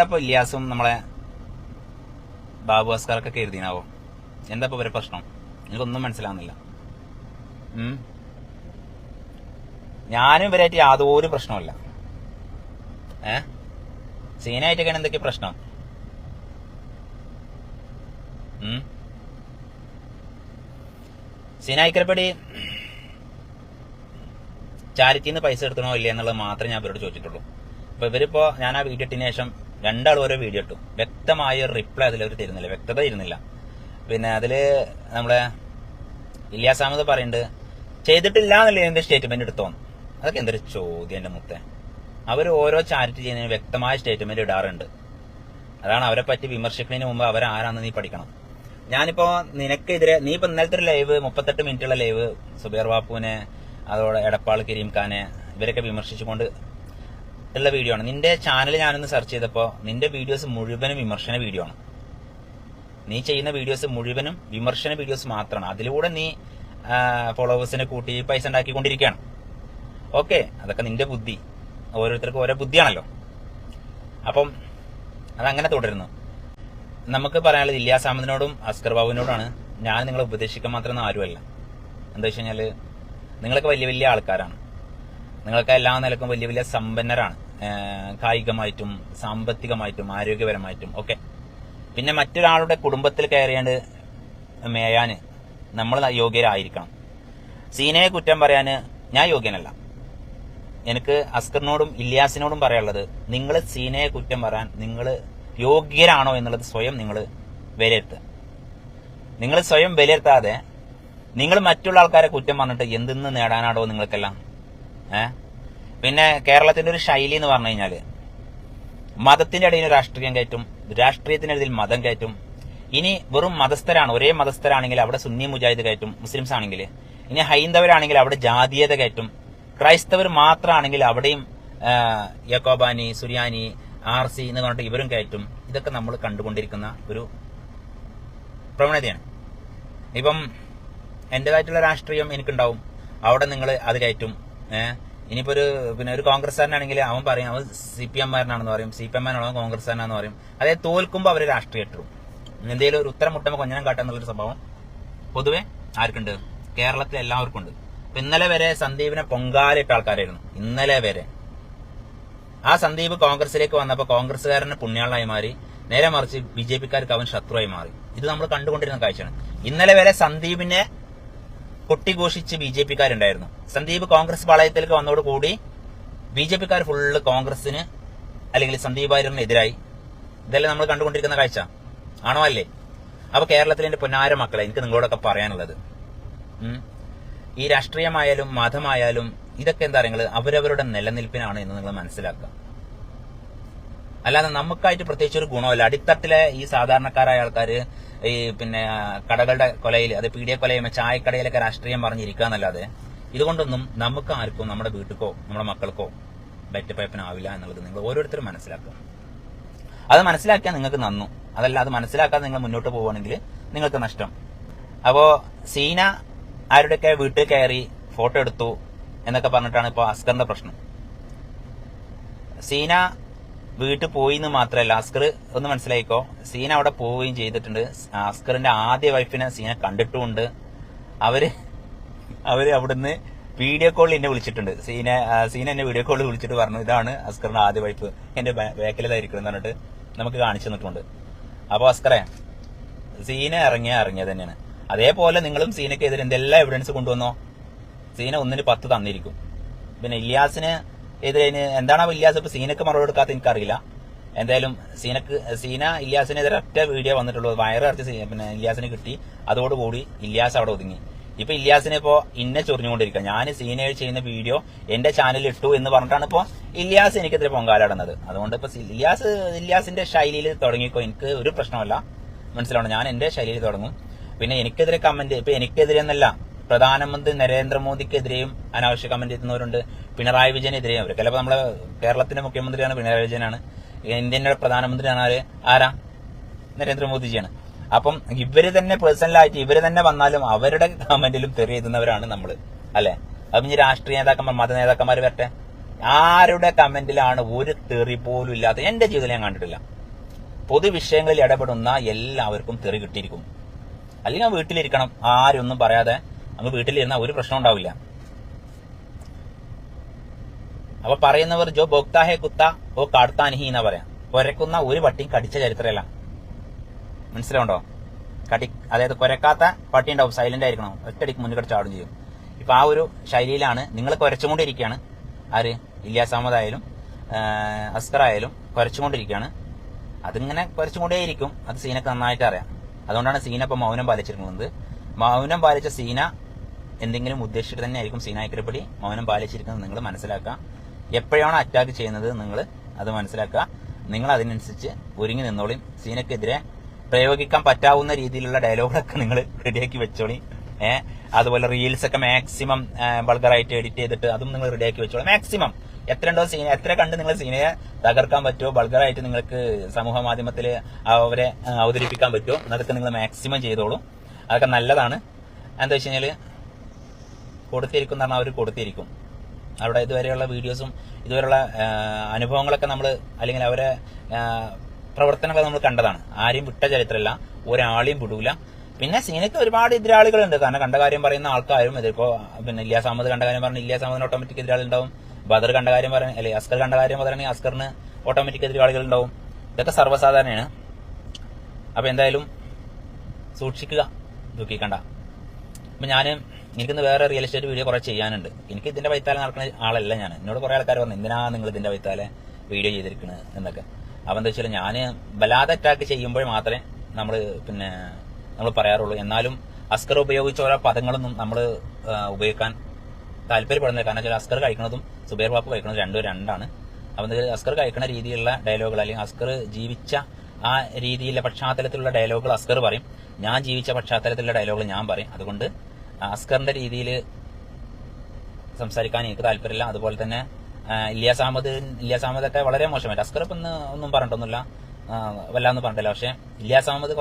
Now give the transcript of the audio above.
എന്താ ഇപ്പൊ നമ്മളെ ബാബു അസ്കാർക്കൊക്കെ എന്താ ഇപ്പൊ ഇവരെ പ്രശ്നം? എനിക്കൊന്നും മനസ്സിലാവുന്നില്ല. ഞാനും ഇവരായിട്ട് യാതൊരു പ്രശ്നമല്ല ഏ? സീനായിട്ടൊക്കെയാണ് എന്തൊക്കെ പ്രശ്നം. സീനായിക്കരപ്പടി ചാരിറ്റിന്ന് പൈസ എടുത്തണോ ഇല്ല എന്നുള്ളത് മാത്രമേ ഞാൻ ഇവരോട് ചോദിച്ചിട്ടുള്ളൂ. അപ്പൊ ഇവരിപ്പോ ഞാൻ ആ വീഡിയോ ഇട്ടതിന് ശേഷം രണ്ടാളും ഓരോ വീഡിയോ ഇട്ടു. വ്യക്തമായ റിപ്ലൈ അവർ തരുന്നില്ല. വ്യക്തത തരുന്നില്ല. പിന്നെ അതിൽ നമ്മളെ ഇല്യാസ് അഹമ്മദ് പറയുന്നുണ്ട് ചെയ്തിട്ടില്ല എന്നുള്ള എന്റെ സ്റ്റേറ്റ്മെന്റ് എടുത്തോന്ന്? അതൊക്കെ എന്തൊരു ചോദ്യം എന്റെ മുത്തെ. അവർ ഓരോ ചാരിറ്റി ചെയ്യുന്നതിന് വ്യക്തമായ സ്റ്റേറ്റ്മെന്റ് ഇടാറുണ്ട്. അതാണ് അവരെ പറ്റി വിമർശിക്കുന്നതിന് മുമ്പ് അവരാരാണെന്ന് നീ പഠിക്കണം. ഞാനിപ്പോ നിനക്കെതിരെ നീ ഇപ്പൊ ഇന്നലത്തെ ഒരു ലൈവ് മുപ്പത്തെട്ട് മിനിറ്റുള്ള ലൈവ് സുബേർ ബാപ്പുവിനെ അതോടെ എടപ്പാൾ കരീം ഖാനെ ഇവരൊക്കെ വിമർശിച്ചുകൊണ്ട് ഉള്ള വീഡിയോ ആണ്. നിന്റെ ചാനൽ ഞാനൊന്ന് സെർച്ച് ചെയ്തപ്പോ നിന്റെ വീഡിയോസ് മുഴുവനും വിമർശന വീഡിയോ ആണ്. നീ ചെയ്യുന്ന വീഡിയോസ് മുഴുവനും വിമർശന വീഡിയോസ് മാത്രമാണ്. അതിലൂടെ നീ ഫോളോവേഴ്സിനെ കൂട്ടി പൈസ ഉണ്ടാക്കിക്കൊണ്ടിരിക്കുകയാണ്. ഓക്കെ അതൊക്കെ നിന്റെ ബുദ്ധി. ഓരോരുത്തർക്കും ഓരോ ബുദ്ധിയാണല്ലോ. അപ്പം അതങ്ങനെ തുടരുന്നു. നമുക്ക് പറയാനുള്ളത് ഇല്യാസ് അഹമ്മദിനോടും അസ്കർ ബാബുവിനോടാണ്. ഞാൻ നിങ്ങളെ ഉപദേശിക്കാൻ മാത്രമൊന്നും ആരുമല്ല. എന്താ വെച്ച് കഴിഞ്ഞാൽ നിങ്ങളൊക്കെ വലിയ വലിയ ആൾക്കാരാണ്. നിങ്ങളൊക്കെ എല്ലാ നിലക്കും വലിയ വലിയ സമ്പന്നരാണ്. കായികമായിട്ടും സാമ്പത്തികമായിട്ടും ആരോഗ്യപരമായിട്ടും ഒക്കെ. പിന്നെ മറ്റൊരാളുടെ കുടുംബത്തിൽ കയറിയാണ്ട് മേയാൻ നമ്മൾ യോഗ്യരായിരിക്കണം. സീനയെ കുറ്റം പറയാന് ഞാൻ യോഗ്യനല്ല. എനിക്ക് അസ്കറിനോടും ഇല്യാസിനോടും പറയാനുള്ളത് നിങ്ങൾ സീനയെ കുറ്റം പറയാൻ നിങ്ങൾ യോഗ്യരാണോ എന്നുള്ളത് സ്വയം നിങ്ങൾ വിലയിരുത്തുക. നിങ്ങൾ സ്വയം വിലയിരുത്താതെ നിങ്ങൾ മറ്റുള്ള ആൾക്കാരെ കുറ്റം പറഞ്ഞിട്ട് എന്തെന്ന് നേടാനാണോ നിങ്ങൾക്കെല്ലാം? ഏ? പിന്നെ കേരളത്തിന്റെ ഒരു ശൈലി എന്ന് പറഞ്ഞു കഴിഞ്ഞാൽ മതത്തിന്റെ ഇടയിൽ രാഷ്ട്രീയം കയറ്റും രാഷ്ട്രീയത്തിന്റെ ഇടയിൽ മതം കയറ്റും. ഇനി വെറും മതസ്ഥരാണ് ഒരേ മതസ്ഥരാണെങ്കിൽ അവിടെ സുന്നി മുജാഹിദ് കയറ്റും മുസ്ലിംസ് ആണെങ്കിൽ. ഇനി ഹൈന്ദവരാണെങ്കിൽ അവിടെ ജാതീയത കയറ്റും. ക്രൈസ്തവർ മാത്രമാണെങ്കിൽ അവിടെയും യക്കോബാനി സുരിയാനി ആർ സി എന്ന് പറഞ്ഞിട്ട് ഇവരും കയറ്റും. ഇതൊക്കെ നമ്മൾ കണ്ടുകൊണ്ടിരിക്കുന്ന ഒരു പ്രവണതയാണ്. ഇപ്പം എന്റേതായിട്ടുള്ള രാഷ്ട്രീയം എനിക്കുണ്ടാവും. അവിടെ നിങ്ങൾ അത് കയറ്റും. ഏഹ് ഇനിയിപ്പോ ഒരു പിന്നെ ഒരു കോൺഗ്രസ്സുകാരനാണെങ്കിൽ അവൻ പറയും അവൻ സി പി എംമാരനാണെന്ന് പറയും സി പി എംമാരാണോ കോൺഗ്രസ്സുകാരനാണെന്ന് പറയും. അതായത് തോൽക്കുമ്പോൾ അവർ രാഷ്ട്രീയം ഇട്ടു. എന്തെങ്കിലും ഒരു ഉത്തരം മുട്ടുമ്പോൾ കൊഞ്ഞനം കാട്ടാന്നുള്ളൊരു സംഭവം പൊതുവെ ആർക്കുണ്ട്? കേരളത്തിൽ എല്ലാവർക്കും ഉണ്ട്. ഇന്നലെ വരെ സന്ദീപിനെ പൊങ്കാലിട്ട ആൾക്കാരായിരുന്നു. ഇന്നലെ വരെ. ആ സന്ദീപ് കോൺഗ്രസിലേക്ക് വന്നപ്പോൾ കോൺഗ്രസ്സുകാരന് പുണ്യാളായി മാറി. നേരെ മറിച്ച് ബി ജെ പിക്കാർക്ക് അവൻ ശത്രുവായി മാറി. ഇത് നമ്മൾ കണ്ടുകൊണ്ടിരുന്ന കാഴ്ചയാണ്. ഇന്നലെ വരെ സന്ദീപിനെ കൊട്ടിഘോഷിച്ച് ബി ജെ പിക്കാരുണ്ടായിരുന്നു. സന്ദീപ് കോൺഗ്രസ് പാളയത്തിലേക്ക് വന്നതോടുകൂടി ബി ജെ പിക്കാർ ഫുള്ള് കോൺഗ്രസിന് അല്ലെങ്കിൽ സന്ദീപ് വാര്യറിനെതിരായി ഇതെല്ലാം നമ്മൾ കണ്ടുകൊണ്ടിരിക്കുന്ന കാഴ്ച. ആണോ അല്ലേ? അപ്പൊ കേരളത്തിലെ എന്റെ പൊന്നാര മക്കളെ എനിക്ക് നിങ്ങളോടൊക്കെ പറയാനുള്ളത്. ഈ രാഷ്ട്രീയമായാലും മതമായാലും ഇതൊക്കെ എന്താ പറയുക അവരവരുടെ നിലനിൽപ്പിനാണ് എന്ന് നിങ്ങൾ മനസ്സിലാക്കുക. അല്ലാതെ നമുക്കായിട്ട് പ്രത്യേകിച്ച് ഒരു ഗുണമല്ല. അടിത്തട്ടിലെ ഈ സാധാരണക്കാരായ ആൾക്കാർ ഈ പിന്നെ കടകളുടെ കൊലയിൽ അത് പീഡിയ കൊലയും ചായക്കടയിലൊക്കെ രാഷ്ട്രീയം പറഞ്ഞിരിക്കുക എന്നല്ലാതെ ഇതുകൊണ്ടൊന്നും നമുക്ക് ആർക്കും നമ്മുടെ വീട്ടിക്കോ നമ്മുടെ മക്കൾക്കോ ബെറ്റപ്പയപ്പിനാവില്ല എന്നുള്ളത് നിങ്ങൾ ഓരോരുത്തരും മനസ്സിലാക്കുക. അത് മനസ്സിലാക്കിയാൽ നിങ്ങൾക്ക് നന്നു. അതല്ല അത് മനസ്സിലാക്കാതെ നിങ്ങൾ മുന്നോട്ട് പോവുകയാണെങ്കിൽ നിങ്ങൾക്ക് നഷ്ടം. അപ്പോ സീന ആരുടെയൊക്കെ വീട്ടിൽ കയറി ഫോട്ടോ എടുത്തു എന്നൊക്കെ പറഞ്ഞിട്ടാണ് ഇപ്പോൾ അസ്കറിന്റെ പ്രശ്നം. സീന വീട്ടിൽ പോയി എന്ന് മാത്രമല്ല അസ്കർ ഒന്ന് മനസ്സിലായിക്കോ? സീന അവിടെ പോവുകയും ചെയ്തിട്ടുണ്ട്. അസ്കറിന്റെ ആദ്യ വൈഫിനെ സീനെ കണ്ടിട്ടുമുണ്ട്. അവർ അവർ അവിടുന്ന് വീഡിയോ കോളിൽ എന്നെ വിളിച്ചിട്ടുണ്ട്. സീന സീന എന്നെ വീഡിയോ കോളിൽ വിളിച്ചിട്ട് പറഞ്ഞു ഇതാണ് അസ്കറിന്റെ ആദ്യ വൈഫ്. എന്റെ വേക്കലതായിരിക്കണം എന്ന് പറഞ്ഞിട്ട് നമുക്ക് കാണിച്ചു തന്നിട്ടുണ്ട്. അപ്പൊ അസ്കറെ സീന ഇറങ്ങിയ ഇറങ്ങിയത് തന്നെയാണ്. അതേപോലെ നിങ്ങളും സീനക്കെതിരെ എന്തെല്ലാം എവിഡൻസ് കൊണ്ടുവന്നോ? സീന ഒന്നിന് പത്ത് തന്നിരിക്കും. പിന്നെ ഇല്യാസിന് ഇനി എന്താണോ ഇല്യാസ് ഇപ്പൊ സീനക്ക് മറുപടി കൊടുക്കാത്ത എനിക്കറിയില്ല. എന്തായാലും സീനക്ക് സീന ഇല്യാസിനെതിരെ ഒറ്റ വീഡിയോ വന്നിട്ടുള്ളൂ. വയറിറച്ച് സീ- പിന്നെ ഇല്യാസിന് കിട്ടി. അതോടുകൂടി ഇല്യാസ് അവിടെ ഒതുങ്ങി. ഇപ്പൊ ഇല്യാസിനെ ഇപ്പോ ഇന്നെ ചൊറിഞ്ഞുകൊണ്ടിരിക്കുക. ഞാൻ സീനയിൽ ചെയ്യുന്ന വീഡിയോ എന്റെ ചാനലിൽ ഇട്ടു എന്ന് പറഞ്ഞിട്ടാണ് ഇപ്പോ ഇല്യാസ് എനിക്കെതിരെ പൊങ്കാലാടുന്നത് അതുകൊണ്ട് ഇപ്പൊ ഇല്യാസ് ഇല്യാസിന്റെ ശൈലിയിൽ തുടങ്ങിക്കോ. എനിക്ക് ഒരു പ്രശ്നമല്ല. മനസ്സിലാവണം? ഞാൻ എന്റെ ശൈലിയിൽ തുടങ്ങും. പിന്നെ എനിക്കെതിരെ കമന്റ് ഇപ്പൊ എനിക്കെതിരെ എന്നല്ല പ്രധാനമന്ത്രി നരേന്ദ്രമോദിക്കെതിരെയും അനാവശ്യ കമന്റ് എത്തുന്നവരുണ്ട്. പിണറായി വിജയനെതിരെയും അവർക്ക് ചിലപ്പോൾ നമ്മളെ കേരളത്തിന്റെ മുഖ്യമന്ത്രിയാണ് പിണറായി വിജയനാണ്. ഇന്ത്യന്റെ പ്രധാനമന്ത്രിയാണ് ആര്? ആരാ? നരേന്ദ്രമോദിജിയാണ്. അപ്പം ഇവർ തന്നെ പേഴ്സണലായിട്ട് ഇവർ തന്നെ വന്നാലും അവരുടെ കമന്റിലും തെറി എഴുതുന്നവരാണ് നമ്മൾ അല്ലെ? അപ്പം ഇനി രാഷ്ട്രീയ നേതാക്കന്മാർ മത നേതാക്കന്മാർ വരട്ടെ? ആരുടെ കമന്റിലാണ് ഒരു തെറി പോലും ഇല്ലാത്ത എന്റെ ജീവിതത്തിൽ ഞാൻ കണ്ടിട്ടില്ല. പൊതുവിഷയങ്ങളിൽ ഇടപെടുന്ന എല്ലാവർക്കും തെറി കിട്ടിയിരിക്കും. അല്ലെങ്കിൽ വീട്ടിലിരിക്കണം. ആരും ഒന്നും പറയാതെ അങ്ങ് വീട്ടിലിരുന്ന ഒരു പ്രശ്നം ഉണ്ടാവില്ല. അപ്പൊ പറയുന്നവർ ജോ ബോക്താഹെ കുത്ത ഓ കാടുത്താനിഹി എന്നാ പറയാം. കൊരക്കുന്ന ഒരു പട്ടിയും കടിച്ച ചരിത്രമല്ല. മനസ്സിലാവുണ്ടോ? കടി അതായത് കൊരക്കാത്ത പട്ടി ഉണ്ടാവും സൈലന്റ് ആയിരിക്കണം. ഒറ്റടിക്ക് മുന്നിൽ ആടും ചെയ്യും. ഇപ്പൊ ആ ഒരു ശൈലിയിലാണ് നിങ്ങൾ കുരച്ചുകൊണ്ടിരിക്കുകയാണ്. ആര്? ഇല്യാസ് അഹമ്മദ് ആയാലും അസ്കർ ആയാലും കുരച്ചുകൊണ്ടിരിക്കുകയാണ്. അതിങ്ങനെ കുരച്ചുകൊണ്ടേയിരിക്കും. അത് സീനക്ക് നന്നായിട്ട് അറിയാം. അതുകൊണ്ടാണ് സീന ഇപ്പൊ മൗനം പാലിച്ചിരിക്കുന്നത്. മൗനം പാലിച്ച സീന എന്തെങ്കിലും ഉദ്ദേശിച്ചിട്ട് തന്നെ ആയിരിക്കും സീനായക്കരപ്പടി മൗനം പാലിച്ചിരിക്കുന്നത് നിങ്ങൾ മനസ്സിലാക്കുക. എപ്പോഴാണ് അറ്റാക്ക് ചെയ്യുന്നത് നിങ്ങൾ അത് മനസ്സിലാക്കുക. നിങ്ങൾ അതിനനുസരിച്ച് ഒരുങ്ങി നിന്നോളിയും സീനക്കെതിരെ പ്രയോഗിക്കാൻ പറ്റാവുന്ന രീതിയിലുള്ള ഡയലോഗുകളൊക്കെ നിങ്ങൾ റെഡിയാക്കി വെച്ചോളി. ഏഹ് അതുപോലെ റീൽസ് ഒക്കെ മാക്സിമം ബൾഗറായിട്ട് എഡിറ്റ് ചെയ്തിട്ട് അതും നിങ്ങൾ റെഡിയാക്കി വെച്ചോളൂ. മാക്സിമം എത്ര ഉണ്ടോ സീന എത്ര കണ്ട് നിങ്ങൾ സീനയെ തകർക്കാൻ പറ്റുമോ? ബൾഗറായിട്ട് നിങ്ങൾക്ക് സമൂഹ മാധ്യമത്തിൽ അവരെ അവതരിപ്പിക്കാൻ പറ്റുമോ? അതൊക്കെ നിങ്ങൾ മാക്സിമം ചെയ്തോളൂ. അതൊക്കെ നല്ലതാണ്. എന്താ വെച്ച് കഴിഞ്ഞാൽ കൊടുത്തിരിക്കും എന്ന് പറഞ്ഞാൽ അവർ കൊടുത്തിരിക്കും. അവിടെ ഇതുവരെയുള്ള വീഡിയോസും ഇതുവരെയുള്ള അനുഭവങ്ങളൊക്കെ നമ്മൾ അല്ലെങ്കിൽ അവരെ പ്രവർത്തനങ്ങൾ നമ്മൾ കണ്ടതാണ്. ആരെയും വിട്ട ചരിത്രമല്ല ഒരാളെയും വിടൂല. പിന്നെ സീനക്ക് ഒരുപാട് എതിരാളികളുണ്ട്. കാരണം കണ്ട കാര്യം പറയുന്ന ആൾക്കാരും ഇതിപ്പോ പിന്നെ ഇല്ലാസ് അഹമ്മദ് കണ്ട കാര്യം പറഞ്ഞ ഇല്ലാസ് അഹമ്മദിന് ഓട്ടോമാറ്റിക് എതിരാളി ഉണ്ടാവും. ബദർ കണ്ട കാര്യം പറയാൻ അല്ലെ അസ്കർ കണ്ട കാര്യം പറയുകയാണെങ്കിൽ അസ്കറിന് ഓട്ടോമാറ്റിക് എതിരാളികൾ ഉണ്ടാവും. ഇതൊക്കെ സർവസാധാരണയാണ്. അപ്പൊ എന്തായാലും സൂക്ഷിക്കുക ദുഃഖിക്കണ്ട. അപ്പൊ ഞാൻ എനിക്കിന്ന് വേറെ റിയൽ എസ്റ്റേറ്റ് വീഡിയോ കുറെ ചെയ്യാനുണ്ട്. എനിക്ക് ഇതിന്റെ വൈത്താലെ നടക്കുന്ന ആളല്ല ഞാൻ. എന്നോട് കുറെ ആൾക്കാർ പറഞ്ഞു എന്തിനാ നിങ്ങൾ ഇതിന്റെ വൈത്താലെ വീഡിയോ ചെയ്തിരിക്കുന്നത് എന്നൊക്കെ. അപ്പൊ എന്താ വെച്ചാൽ ഞാൻ വല്ലാതെ അറ്റാക്ക് ചെയ്യുമ്പോൾ മാത്രമേ നമ്മൾ പിന്നെ നമ്മൾ പറയാറുള്ളൂ. എന്നാലും അസ്കർ ഉപയോഗിച്ച ഓരോ പദങ്ങളൊന്നും നമ്മൾ ഉപയോഗിക്കാൻ താല്പര്യപ്പെടുന്നില്ല. കാരണം വെച്ചാൽ അസ്കർ കഴിക്കുന്നതും സുബേർ ബാപ്പ് കഴിക്കുന്നതും രണ്ടും രണ്ടാണ്. അപ്പൊ എന്താ വെച്ചാൽ അസ്കർ കഴിക്കുന്ന രീതിയിലുള്ള ഡയലോഗുകൾ അല്ലെങ്കിൽ അസ്കർ ജീവിച്ച ആ രീതിയിലെ പശ്ചാത്തലത്തിലുള്ള ഡയലോഗുകൾ അസ്കർ പറയും. ഞാൻ ജീവിച്ച പശ്ചാത്തലത്തിലുള്ള ഡയലോഗുകൾ ഞാൻ പറയും. അതുകൊണ്ട് അസ്കറിന്റെ രീതിയിൽ സംസാരിക്കാൻ എനിക്ക് താല്പര്യമില്ല. അതുപോലെ തന്നെ ഇല്ലിയാസ് അഹമ്മദ് ഇല്യാസ് അഹമ്മദ് ഒക്കെ വളരെ മോശമായിട്ട്. അസ്കർ ഇപ്പം ഒന്നും പറഞ്ഞിട്ടൊന്നുമില്ല. വല്ലാന്ന് പറഞ്ഞിട്ടില്ല. പക്ഷെ ഇല്യാസ് അഹമ്മദ്